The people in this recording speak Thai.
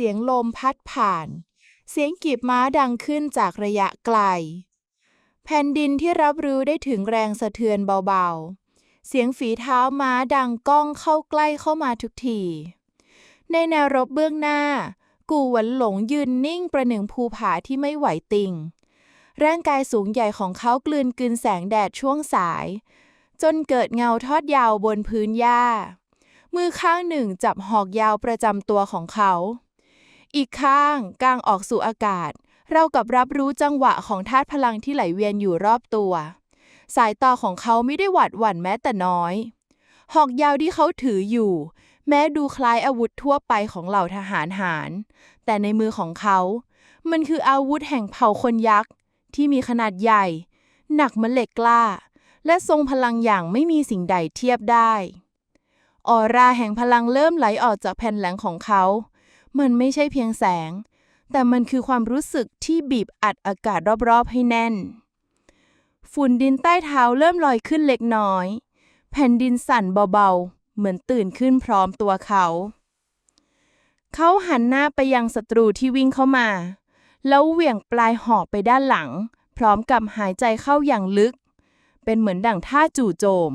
เสียงลมพัดผ่าน เสียงกีบม้าดังขึ้นจากระยะไกล แผ่นดินที่รับรู้ได้ถึงแรงสะเทือนเบาๆ เสียงฝีเท้าม้าดังก้องเข้าใกล้เข้ามาทุกที ในแนวรบเบื้องหน้า กูหวันหลงยืนนิ่งประหนึ่งภูผาที่ไม่ไหวติง ร่างกายสูงใหญ่ของเขากลืนกลืนแสงแดดช่วงสาย จนเกิดเงาทอดยาวบนพื้นหญ้ามือข้างหนึ่งจับหอกยาวประจำตัวของเขา อีกข้างกลางออกสู่อากาศ เรากับรับรู้จังหวะของธาตุพลังที่ไหลเวียนอยู่รอบตัว สายตาของเขาไม่ได้หวาดหวั่นแม้แต่น้อย หอกยาวที่เขาถืออยู่ แม้ดูคล้ายอาวุธทั่วไปของเหล่าทหารหาร แต่ในมือของเขา มันคืออาวุธแห่งเผ่าคนยักษ์ ที่มีขนาดใหญ่ หนักเหมือนเหล็กกล้า และทรงพลังอย่างไม่มีสิ่งใดเทียบได้ออราแห่งพลังเริ่มไหลออกจากแผ่นหลังของเขา มันไม่ใช่เพียงแสง แต่มันคือความรู้สึกที่บีบอัดอากาศรอบๆให้แน่น ฝุ่นดินใต้เท้าเริ่มลอยขึ้นเล็กน้อย แผ่นดินสั่นเบาๆ เหมือนตื่นขึ้นพร้อมตัวเขา เขาหันหน้าไปยังศัตรูที่วิ่งเข้ามา แล้วเหวี่ยงปลายหอกไปด้านหลัง พร้อมกับหายใจเข้าอย่างลึก เป็นเหมือนดั่งท่าจู่โจม